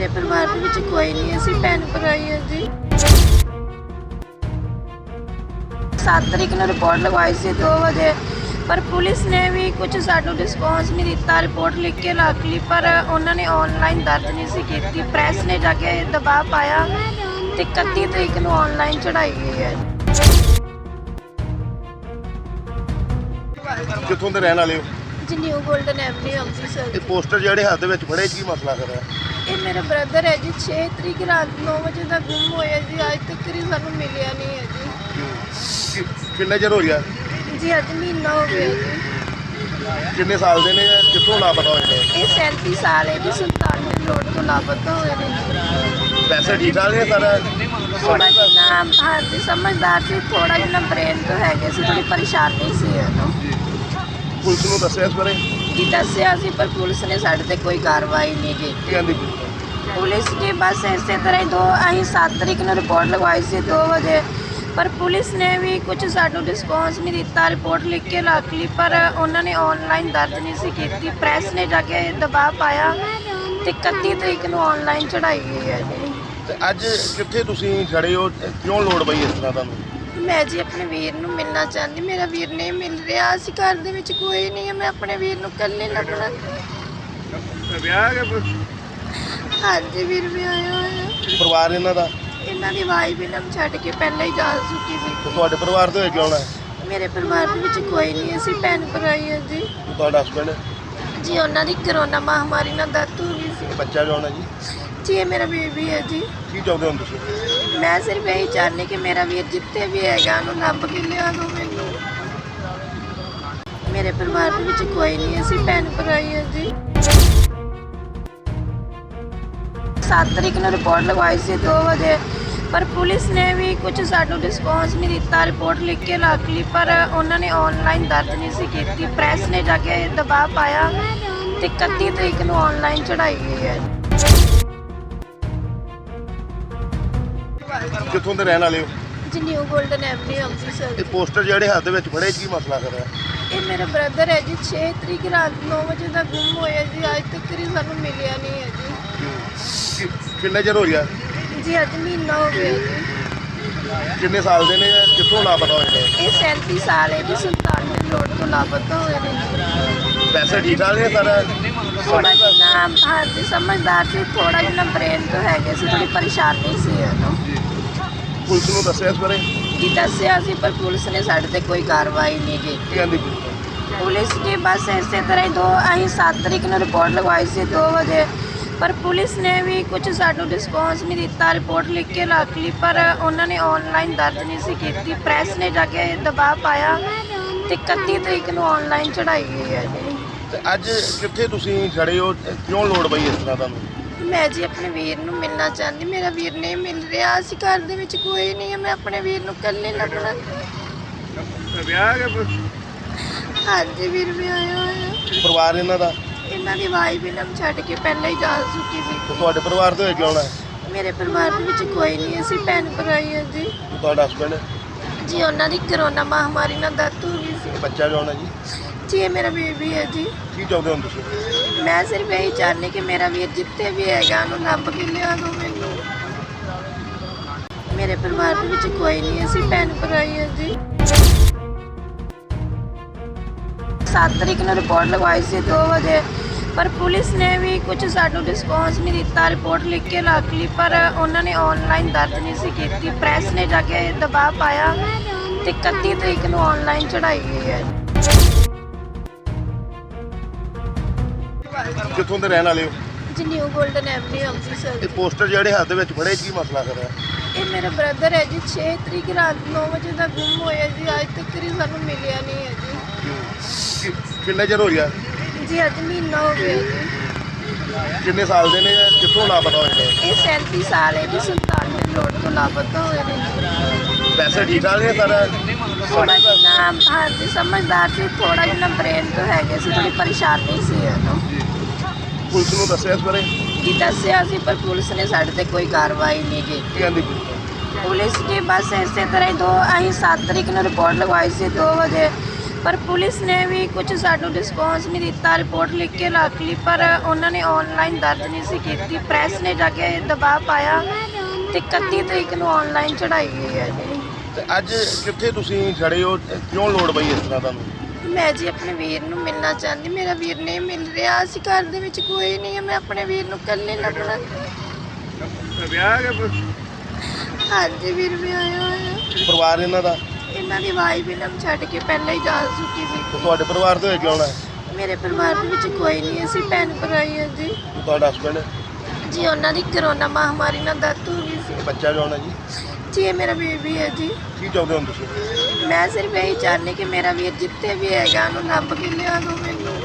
ਮੇਰੇ ਪਰਿਵਾਰ ਦੇ ਵਿੱਚ ਕੋਈ ਨਹੀਂ ਅਸੀਂ ਭੈਣ ਭਰਾ ਹੀ ਹਾਂ ਜੀ। 7 ਤਰੀਕ ਨੂੰ ਰਿਪੋਰਟ ਲਗਵਾਈ ਸੀ 2 ਵਜੇ ਪਰ ਪੁਲਿਸ ਨੇ ਵੀ ਕੁਝ ਸਾਨੂੰ ਰਿਸਪੌਂਸ ਨਹੀਂ ਦਿੱਤਾ। ਰਿਪੋਰਟ ਲਿਖ ਕੇ ਰੱਖ ਲਈ ਪਰ ਉਹਨਾਂ ਨੇ ਆਨਲਾਈਨ ਦਰਜ ਨਹੀਂ ਸੀ ਕੀਤੀ। ਪ੍ਰੈਸ ਨੇ ਜਾ ਕੇ ਦਬਾਅ ਪਾਇਆ ਤੇ 31 ਤਰੀਕ ਨੂੰ ਆਨਲਾਈਨ ਚੜਾਈ ਗਈ ਹੈ। ਕਿੱਥੋਂ ਦੇ ਰਹਿਣ ਵਾਲੇ ਹੋ? ਜੀ ਨਿਊ 골ਡਨ ਐਵਨਿਊ ਅੰਮ੍ਰਿਤਸਰ। ਇਹ ਪੋਸਟਰ ਜਿਹੜੇ ਹੱਥ ਦੇ ਵਿੱਚ ਫੜੇ ਕੀ ਮਸਲਾ ਕਰ ਰਿਹਾ ਇਹ ਮੇਰਾ ਬ੍ਰਦਰ ਹੈ ਜੀ 6 ਤਰੀਕ ਰਾਤ 9 ਵਜੇ ਦਾ ਗੁੰਮ ਹੋਇਆ ਜੀ ਅੱਜ ਤੱਕ ਵੀ ਸਾਨੂੰ ਮਿਲਿਆ ਨਹੀਂ ਹੈ ਜੀ। ਕਿ- ਕਿੰਨੇ ਚਿਰ ਹੋ ਗਿਆ? ਜੀ ਅੱਜ ਮਹੀਨਾ ਹੋ ਗਿਆ ਜੀ। ਕਿੰਨੇ ਸਾਲ ਦੇ ਨੇ ਕਿੱਥੋਂ ਲਾਪਤਾ ਹੋਏ ਨੇ? ਇਹ 37 ਸਾਲ ਹੈ ਜੀ ਸੁਲਤਾਨਪੁਰ ਰੋਡ ਤੋਂ ਲਾਪਤਾ ਹੋਏ ਨੇ ਪੈਸੇ ਠੀਕ ਠਾਕ ਨੇ ਸਾਰਾ ਥੋੜਾ ਜਿਹਾ ਹਾਂ ਜੀ ਸਮਝਦਾਰ ਸੀ ਥੋੜਾ ਜਿਹਾ ਬ੍ਰੇਨ ਤੋਂ ਹੈਗੇ ਸੀ ਥੋੜੀ ਪਰੇਸ਼ਾਨੀ ਸੀ ਉਹਨੂੰ ਪੁਲਿਸ ਨੂੰ ਦੱਸਿਆ ਇਸ ਬਾਰੇ? ਜੀ ਦੱਸਿਆ ਸੀ ਪਰ ਪੁਲਿਸ ਨੇ ਸਾਡੇ ਤੇ ਕੋਈ ਕਾਰਵਾਈ ਨਹੀਂ ਕੀਤੀ। ਕੀ ਕਹਿੰਦੀ ਪੁਲਿਸ? ਪੁਲਿਸ ਨੇ ਬਸ ਇਸੇ ਤਰ੍ਹਾਂ ਹੀ ਦੋ ਅਸੀਂ 7 ਤਰੀਕ ਨੂੰ ਰਿਪੋਰਟ ਲਗਵਾਈ ਸੀ 2 ਵਜੇ। ਪਰ ਪੁਲਿਸ ਨੇ ਵੀ ਕੁਝ ਸਾਨੂੰ ਰਿਸਪੌਂਸ ਨਹੀਂ ਦਿੱਤਾ। ਰਿਪੋਰਟ ਲਿਖ ਕੇ ਰੱਖ ਲਈ ਪਰ ਉਹਨਾਂ ਨੇ ਆਨਲਾਈਨ ਦਰਜ ਨਹੀਂ ਸੀ ਕੀਤੀ। ਪ੍ਰੈਸ ਨੇ ਜਾ ਕੇ ਦਬਾਅ ਪਾਇਆ ਤੇ 31 ਤਰੀਕ ਨੂੰ ਆਨਲਾਈਨ ਚੜਾਈ ਗਈ ਹੈ ਜੀ। ਤੇ ਅੱਜ ਕਿੱਥੇ ਤੁਸੀਂ ਖੜੇ ਹੋ? ਕਿਉਂ ਲੋੜ ਪਈ ਇਸ ਤਰ੍ਹਾਂ ਤੁਹਾਨੂੰ? ਮੈਂ ਜੀ ਆਪਣੇ ਵੀਰ ਨੂੰ ਮਿਲਣਾ ਚਾਹੁੰਦੀ ਮੇਰਾ ਵੀਰ ਨਹੀਂ ਮਿਲ ਰਿਹਾ ਅਸੀਂ ਘਰ ਦੇ ਵਿੱਚ ਕੋਈ ਨਹੀਂ ਹੈ ਮੈਂ ਆਪਣੇ ਵੀਰ ਨੂੰ ਇਕੱਲੇ ਲੱਭਣਾ। ਵਿਆਹ ਕੇ ਹਾਂਜੀ ਵੀਰ ਵੀ ਆਇਆ ਹੋਇਆ ਪਰਿਵਾਰ ਇਹਨਾਂ ਦਾ? ਇਹਨਾਂ ਦੀ ਵਾਈਫ ਇਹਨਾਂ ਨੂੰ ਛੱਡ ਕੇ ਪਹਿਲਾਂ ਹੀ ਜਾ ਚੁੱਕੀ ਸੀ। ਤੇ ਤੁਹਾਡੇ ਪਰਿਵਾਰ ਦੇ ਵਿੱਚ ਕੌਣ ਹੈ? ਮੇਰੇ ਪਰਿਵਾਰ ਦੇ ਵਿੱਚ ਕੋਈ ਨਹੀਂ ਅਸੀਂ ਭੈਣ ਭਰਾ ਹੀ ਹਾਂ ਜੀ। ਤੇ ਤੁਹਾਡਾ ਹਸਬੰਡ ਜੀ ਉਹਨਾਂ ਦੀ ਕਰੋਨਾ ਮਹਾਮਾਰੀ ਨਾਲ ਸੀ ਬੱਚਾ ਕੌਣ ਹੈ ਜੀ? ਜੀ ਇਹ ਮੇਰਾ ਬੇਬੀ ਹੈ ਜੀ। ਕੀ ਚਾਹੁੰਦੇ ਹੋ ਤੁਸੀਂ? ਮੈਂ ਸਿਰਫ ਇਹੀ ਚਾਹਨੀ ਕਿ ਮੇਰਾ ਵੀਰ ਜਿੱਥੇ ਵੀ ਹੈਗਾ ਉਹਨੂੰ ਲੱਭ ਕੇ ਲਿਆ ਦਿਓ ਮੈਨੂੰ। ਮੇਰੇ ਪਰਿਵਾਰ ਦੇ ਵਿੱਚ ਕੋਈ ਨਹੀਂ ਅਸੀਂ ਭੈਣ ਭਰਾ ਹੀ ਹਾਂ ਜੀ। 7 ਤਰੀਕ ਨੂੰ ਰਿਪੋਰਟ ਲਗਵਾਈ ਸੀ 2 ਵਜੇ ਪਰ ਪੁਲਿਸ ਨੇ ਵੀ ਕੁਝ ਸਾਨੂੰ ਰਿਸਪੌਂਸ ਨਹੀਂ ਦਿੱਤਾ। ਰਿਪੋਰਟ ਲਿਖ ਕੇ ਰੱਖ ਲਈ ਪਰ ਉਹਨਾਂ ਨੇ ਆਨਲਾਈਨ ਦਰਜ ਨਹੀਂ ਸੀ ਕੀਤੀ। ਪ੍ਰੈਸ ਨੇ ਜਾ ਕੇ ਦਬਾਅ ਪਾਇਆ। ਤੇ 31 ਤਰੀਕ ਨੂੰ ਆਨਲਾਈਨ ਚੜਾਈ ਗਈ ਹੈ। ਕਿੱਥੋਂ ਦੇ ਰਹਿਣ ਵਾਲੇ ਹੋ? ਜੀ ਨਿਊ 골ਡਨ ਐਵਨਿਊ ਅੰਮ੍ਰਿਤਸਰ। ਇਹ ਪੋਸਟਰ ਜਿਹੜੇ ਹੱਥ ਦੇ ਵਿੱਚ ਫੜੇ ਕੀ ਮਸਲਾ ਕਰ ਰਿਹਾ ਇਹ ਮੇਰਾ ਬ੍ਰਦਰ ਹੈ ਜੀ 6 ਤਰੀਕ ਰਾਤ 9 ਵਜੇ ਦਾ ਗੁੰਮ ਹੋਇਆ ਜੀ ਅੱਜ ਤੱਕ ਵੀ ਸਾਨੂੰ ਮਿਲਿਆ ਨਹੀਂ ਹੈ ਜੀ। ਕਿ- ਕਿੰਨੇ ਚਿਰ ਹੋ ਗਿਆ? ਜੀ ਅੱਜ ਮਹੀਨਾ ਹੋ ਗਿਆ ਜੀ। ਕਿੰਨੇ ਸਾਲ ਦੇ ਨੇ? ਕਿੱਥੋਂ ਲਾਪਤਾ ਹੋਏ ਨੇ? ਇਹ 37 ਸਾਲ ਹੈ ਜੀ ਸੁਲਤਾਨਪੁਰ ਰੋਡ ਤੋਂ ਲਾਪਤਾ ਹੋਏ ਨੇ ਜੀ। ਪੈਸੇ ਠੀਕ ਠਾਕ ਨੇ ਸਾਰਾ? ਥੋੜਾ ਜਿਹਾ ਹਾਂ ਜੀ ਸਮਝਦਾਰ ਸੀ ਥੋੜਾ ਜਿਹਾ ਬ੍ਰੇਨ ਤੋਂ ਹੈਗੇ ਸੀ ਥੋੜੀ ਪਰੇਸ਼ਾਨੀ ਸੀ ਉਹਨੂੰ। ਪੁਲਿਸ ਨੂੰ ਦੱਸਿਆ ਇਸ ਬਾਰੇ? ਜੀ ਦੱਸਿਆ ਸੀ ਪਰ ਪੁਲਿਸ ਨੇ ਸਾਡੇ ਤੇ ਕੋਈ ਕਾਰਵਾਈ ਨਹੀਂ ਕੀਤੀ। ਕਹਿੰਦੀ ਪੁਲਿਸ ਪੁਲਿਸ ਨੇ ਬਸ ਇਸੇ ਤਰ੍ਹਾਂ ਹੀ ਦੋ ਅਸੀਂ 7 ਤਰੀਕ ਨੂੰ ਰਿਪੋਰਟ ਲਗਵਾਈ ਸੀ 2 ਵਜੇ। ਪਰ ਪੁਲਿਸ ਨੇ ਵੀ ਕੁਝ ਸਾਨੂੰ ਰਿਸਪੌਂਸ ਨਹੀਂ ਦਿੱਤਾ ਰਿਪੋਰਟ ਲਿਖ ਕੇ ਰੱਖ ਲਈ ਪਰ ਉਹਨਾਂ ਨੇ ਆਨਲਾਈਨ ਦਰਜ ਨਹੀਂ ਸੀ ਕੀਤੀ। ਪ੍ਰੈਸ ਨੇ ਜਾ ਕੇ ਦਬਾਅ ਪਾਇਆ ਤੇ 31 ਤਰੀਕ ਨੂੰ ਆਨਲਾਈਨ ਚੜਾਈ ਗਈ ਹੈ ਜੀ। ਤੇ ਅੱਜ ਕਿੱਥੇ ਤੁਸੀਂ ਖੜੇ ਹੋ? ਤੇ ਕਿਉਂ ਲੋੜ ਪਈ ਇਸ ਤਰ੍ਹਾਂ ਤੁਹਾਨੂੰ? ਮੈਂ ਜੀ ਆਪਣੇ ਵੀਰ ਨੂੰ ਮਿਲਣਾ ਚਾਹੁੰਦੀ ਮੇਰਾ ਵੀਰ ਨਹੀਂ ਮਿਲ ਰਿਹਾ। ਅਸੀਂ ਘਰ ਦੇ ਵਿੱਚ ਕੋਈ ਨਹੀਂ ਹੈ ਮੈਂ ਆਪਣੇ ਵੀਰ ਨੂੰ ਇਕੱਲੇ ਲੱਭਣਾ। ਵਿਆਹ ਕੇ ਹਾਂਜੀ ਵੀਰ ਵੀ ਆਇਆ ਹੋਇਆ ਪਰਿਵਾਰ ਇਹਨਾਂ ਦਾ? ਇਹਨਾਂ ਦੀ ਵਾਈਫ ਇਹਨਾਂ ਨੂੰ ਛੱਡ ਕੇ ਪਹਿਲਾਂ ਹੀ ਜਾ ਚੁੱਕੀ ਸੀ। ਤੇ ਤੁਹਾਡੇ ਪਰਿਵਾਰ ਦੇ ਵਿੱਚ ਕੌਣ ਹੈ ਮੇਰੇ ਪਰਿਵਾਰ ਦੇ ਵਿੱਚ ਕੋਈ ਨਹੀਂ ਅਸੀਂ ਭੈਣ ਭਰਾ ਹੀ ਹਾਂ ਜੀ। ਤੁਹਾਡਾ ਹਸਬੰਡ ਜੀ ਉਹਨਾਂ ਦੀ ਕਰੋਨਾ ਮਹਾਮਾਰੀ ਨਾਲ ਡੈਥ ਹੋ ਗਈ ਸੀ। ਬੱਚਾ ਕੌਣ ਹੈ ਜੀ? ਜੀ ਇਹ ਮੇਰਾ ਬੇਬੀ ਹੈ ਜੀ। ਕੀ ਚਾਹੁੰਦੇ ਹੋ ਤੁਸੀਂ? ਮੈਂ ਸਿਰਫ ਇਹੀ ਚਾਹਨੀ ਕਿ ਮੇਰਾ ਵੀਰ ਜਿੱਥੇ ਵੀ ਹੈਗਾ ਉਹਨੂੰ ਲੱਭ ਕੇ ਲਿਆ ਦਿਓ ਮੈਨੂੰ। ਮੇਰੇ ਪਰਿਵਾਰ ਦੇ ਵਿੱਚ ਕੋਈ ਨਹੀਂ ਅਸੀਂ ਭੈਣ ਭਰਾ ਹੀ ਹਾਂ ਜੀ। 7 ਤਰੀਕ ਨੂੰ ਰਿਪੋਰਟ ਲਗਵਾਈ ਸੀ 2 ਵਜੇ ਪਰ ਪੁਲਿਸ ਨੇ ਵੀ ਕੁਝ ਸਾਨੂੰ ਰਿਸਪੌਂਸ ਨਹੀਂ ਦਿੱਤਾ। ਰਿਪੋਰਟ ਲਿਖ ਕੇ ਰੱਖ ਲਈ ਪਰ ਉਹਨਾਂ ਨੇ ਆਨਲਾਈਨ ਦਰਜ ਨਹੀਂ ਸੀ ਕੀਤੀ। ਪ੍ਰੈਸ ਨੇ ਜਾ ਕੇ ਦਬਾਅ ਪਾਇਆ ਤੇ 31 ਤਰੀਕ ਨੂੰ ਆਨਲਾਈਨ ਚੜਾਈ ਗਈ ਹੈ। ਕਿੱਥੋਂ ਦੇ ਰਹਿਣ ਵਾਲੇ ਹੋ? ਜੀ ਨਿਊ 골ਡਨ ਐਵਨਿਊ ਅੰਮ੍ਰਿਤਸਰ। ਇਹ ਪੋਸਟਰ ਜਿਹੜੇ ਹੱਥ ਦੇ ਵਿੱਚ ਫੜੇ ਕੀ ਮਸਲਾ ਕਰ ਰਿਹਾ ਇਹ ਮੇਰਾ ਬ੍ਰਦਰ ਹੈ ਜੀ 6 ਤਰੀਕ ਰਾਤ 9 ਵਜੇ ਦਾ ਗੁੰਮ ਹੋਇਆ ਜੀ ਅੱਜ ਤੱਕ ਵੀ ਸਾਨੂੰ ਮਿਲਿਆ ਨਹੀਂ ਹੈ ਜੀ। ਕਿ- ਕਿੰਨੇ ਚਿਰ ਹੋ ਗਿਆ? ਜੀ ਅੱਜ ਮਹੀਨਾ ਹੋ ਗਿਆ ਜੀ। ਕਿੰਨੇ ਸਾਲ ਦੇ ਨੇ ਕਿੱਥੋਂ ਲਾਪਤਾ ਹੋਏ ਨੇ? ਇਹ 37 ਸਾਲ ਹੈ ਜੀ ਸੁਲਤਾਨਪੁਰ ਰੋਡ ਤੋਂ ਲਾਪਤਾ ਹੋਏ ਨੇ ਜੀ। ਪੈਸੇ ਠੀਕ ਠਾਕ ਨੇ ਸਾਰਾ? ਜਿਹਾ ਹਾਂ ਜੀ ਸਮਝਦਾਰ ਸੀ ਥੋੜਾ ਜਿਹਾ ਬ੍ਰੇਨ ਤੋਂ ਹੈਗੇ ਸੀ ਥੋੜੀ ਪਰੇਸ਼ਾਨੀ ਸੀ ਉਹਨੂੰ ਪੁਲਿਸ ਨੂੰ ਦੱਸਿਆ ਇਸ ਬਾਰੇ? ਜੀ ਦੱਸਿਆ ਸੀ ਪਰ ਪੁਲਿਸ ਨੇ ਸਾਡੇ ਤੇ ਕੋਈ ਕਾਰਵਾਈ ਨਹੀਂ ਕੀਤੀ। ਕੀ ਕਹਿੰਦੀ ਪੁਲਿਸ? ਪੁਲਿਸ ਬਸ ਇਸੇ ਤਰ੍ਹਾਂ ਹੀ ਦੋ ਅਸੀਂ 7 ਤਰੀਕ ਨੂੰ ਰਿਪੋਰਟ ਲਗਵਾਈ ਸੀ 2 ਵਜੇ। ਪਰ ਪੁਲਿਸ ਨੇ ਵੀ ਕੁਝ ਸਾਨੂੰ ਰਿਸਪੌਂਸ ਨਹੀਂ ਦਿੱਤਾ। ਰਿਪੋਰਟ ਲਿਖ ਕੇ ਰੱਖ ਲਈ ਪਰ ਉਹਨਾਂ ਨੇ ਆਨਲਾਈਨ ਦਰਜ ਨਹੀਂ ਸੀ ਕੀਤੀ। ਪ੍ਰੈਸ ਨੇ ਜਾ ਕੇ ਦਬਾਅ ਪਾਇਆ ਤੇ 31 ਤਰੀਕ ਨੂੰ ਆਨਲਾਈਨ ਚੜਾਈ ਗਈ ਹੈ ਜੀ। ਤੇ ਅੱਜ ਕਿੱਥੇ ਤੁਸੀਂ ਖੜੇ ਹੋ? ਕਿਉਂ ਲੋੜ ਪਈ ਇਸ ਤਰ੍ਹਾਂ ਤੁਹਾਨੂੰ? ਮੈਂ ਜੀ ਆਪਣੇ ਵੀਰ ਨੂੰ ਮਿਲਣਾ ਚਾਹੁੰਦੀ ਮੇਰਾ ਵੀਰ ਨਹੀਂ ਮਿਲ ਰਿਹਾ ਅਸੀਂ ਘਰ ਦੇ ਵਿੱਚ ਕੋਈ ਨਹੀਂ ਹੈ ਮੈਂ ਆਪਣੇ ਵੀਰ ਨੂੰ ਇਕੱਲੇ ਲੱਭਣਾ। ਹਾਂਜੀ ਵੀਰ ਵੀ ਆਇਆ ਹੋਇਆ ਪਰਿਵਾਰ ਇਹਨਾਂ ਦਾ? ਇਹਨਾਂ ਦੀ ਵਾਈਫ ਇਹਨਾਂ ਨੂੰ ਛੱਡ ਕੇ ਪਹਿਲਾਂ ਹੀ ਜਾ ਚੁੱਕੀ ਤੇ ਸੀ ਤੁਹਾਡੇ ਪਰਿਵਾਰ ਦੇ ਵਿੱਚ ਕੌਣ ਹੈ ਮੇਰੇ ਪਰਿਵਾਰ ਦੇ ਵਿੱਚ ਕੋਈ ਨਹੀਂ ਅਸੀਂ ਭੈਣ ਭਰਾ ਹੀ ਹਾਂ ਜੀ। ਤੇ ਤੁਹਾਡਾ ਹਸਬੰਡ ਜੀ ਉਹਨਾਂ ਦੀ ਕਰੋਨਾ ਮਹਾਮਾਰੀ ਨਾਲ ਡੈਥ ਹੋ ਗਈ ਸੀ। ਬੱਚਾ ਕੌਣ ਹੈ ਜੀ? ਜੀ ਇਹ ਮੇਰਾ ਬੇਬੀ ਹੈ ਜੀ। ਕੀ ਚਾਹੁੰਦੇ ਹੋ ਤੁਸੀਂ? ਮੈਂ ਸਿਰਫ ਇਹੀ ਚਾਹੁੰਦੀ ਕਿ ਮੇਰਾ ਵੀਰ ਜਿੱਥੇ ਵੀ ਹੈਗਾ ਉਹਨੂੰ ਲੱਭ ਕੇ ਲਿਆ ਦਿਓ ਮੈਨੂੰ